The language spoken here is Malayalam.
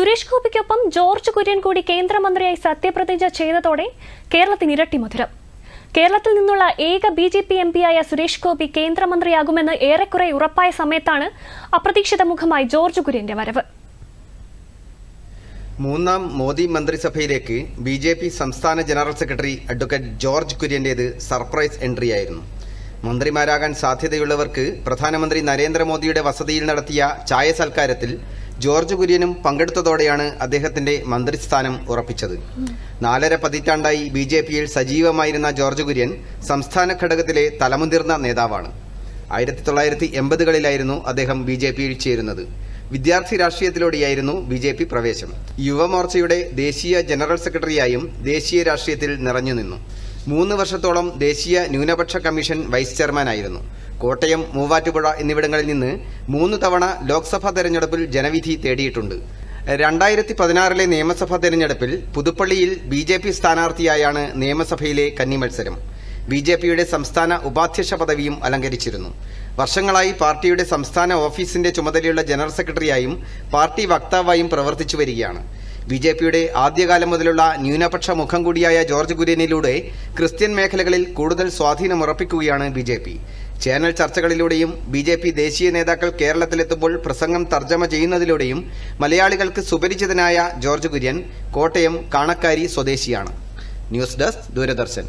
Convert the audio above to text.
സുരേഷ് ഗോപിക്കൊപ്പം ജോർജ് കുര്യൻ കൂടി കേന്ദ്രമന്ത്രിയായി സത്യപ്രതിജ്ഞ ചെയ്തതോടെ കേരളത്തിന് ഇരട്ടി മധുരം. കേരളത്തിൽ നിന്നുള്ള ഏക ബി ജെ പി എം പിയായ സുരേഷ് ഗോപി കേന്ദ്രമന്ത്രിയാകുമെന്ന് ഏറെക്കുറെ ഉറപ്പായ സമയത്താണ് അപ്രതീക്ഷിത മുഖമായി ജോർജ് കുര്യന്റെ വരവ്. മൂന്നാം മോദി മന്ത്രിസഭയിലേക്ക് ബി ജെ പി സംസ്ഥാന ജനറൽ സെക്രട്ടറി അഡ്വക്കേറ്റ് ജോർജ് കുര്യന്റേത് സർപ്രൈസ് എൻട്രിയായിരുന്നു. മന്ത്രിമാരാകാൻ സാധ്യതയുള്ളവർക്ക് പ്രധാനമന്ത്രി നരേന്ദ്രമോദിയുടെ വസതിയിൽ നടത്തിയ ചായ സൽക്കാരത്തിൽ ജോർജ് കുര്യനും പങ്കെടുത്തതോടെയാണ് അദ്ദേഹത്തിന്റെ മന്ത്രിസ്ഥാനം ഉറപ്പിച്ചത്. നാലര പതിറ്റാണ്ടായി ബി ജെ പിയിൽ സജീവമായിരുന്ന ജോർജ് കുര്യൻ സംസ്ഥാന ഘടകത്തിലെ തലമുതിർന്ന നേതാവാണ്. ആയിരത്തി തൊള്ളായിരത്തി എൺപതുകളിലായിരുന്നു അദ്ദേഹം ബി ജെ പിയിൽ ചേരുന്നത്. വിദ്യാർത്ഥി രാഷ്ട്രീയത്തിലൂടെയായിരുന്നു ബി ജെ പി പ്രവേശം. യുവമോർച്ചയുടെ ദേശീയ ജനറൽ സെക്രട്ടറിയായും ദേശീയ രാഷ്ട്രീയത്തിൽ നിറഞ്ഞു നിന്നു മൂന്ന് വർഷത്തോളം ദേശീയ ന്യൂനപക്ഷ കമ്മീഷൻ വൈസ് ചെയർമാനായിരുന്നു. കോട്ടയം മൂവാറ്റുപുഴ എന്നിവിടങ്ങളിൽ നിന്ന് മൂന്ന് തവണ ലോക്സഭാ തെരഞ്ഞെടുപ്പിൽ ജനവിധി തേടിയിട്ടുണ്ട്. രണ്ടായിരത്തി പതിനാറിലെ നിയമസഭാ തെരഞ്ഞെടുപ്പിൽ പുതുപ്പള്ളിയിൽ ബി ജെ പി സ്ഥാനാർത്ഥിയായാണ് നിയമസഭയിലെ കന്നി മത്സരം ബി ജെ പിയുടെ സംസ്ഥാന ഉപാധ്യക്ഷ പദവിയും അലങ്കരിച്ചിരുന്നു. വർഷങ്ങളായി പാർട്ടിയുടെ സംസ്ഥാന ഓഫീസിന്റെ ചുമതലയുള്ള ജനറൽ സെക്രട്ടറിയായും പാർട്ടി വക്താവായും പ്രവർത്തിച്ചു വരികയാണ്. ബി ജെ പിയുടെ ആദ്യകാലം മുതലുള്ള ന്യൂനപക്ഷ മുഖം കൂടിയായ ജോർജ് കുര്യനിലൂടെ ക്രിസ്ത്യൻ മേഖലകളിൽ കൂടുതൽ സ്വാധീനമുറപ്പിക്കുകയാണ് ബി ജെ പി. ചാനൽ ചർച്ചകളിലൂടെയും ബി ജെ പി ദേശീയ നേതാക്കൾ കേരളത്തിലെത്തുമ്പോൾ പ്രസംഗം തർജമ ചെയ്യുന്നതിലൂടെയും മലയാളികൾക്ക് സുപരിചിതനായ ജോർജ് കുര്യൻ കോട്ടയം കാണക്കാരി സ്വദേശിയാണ്. News desk Doordarshan.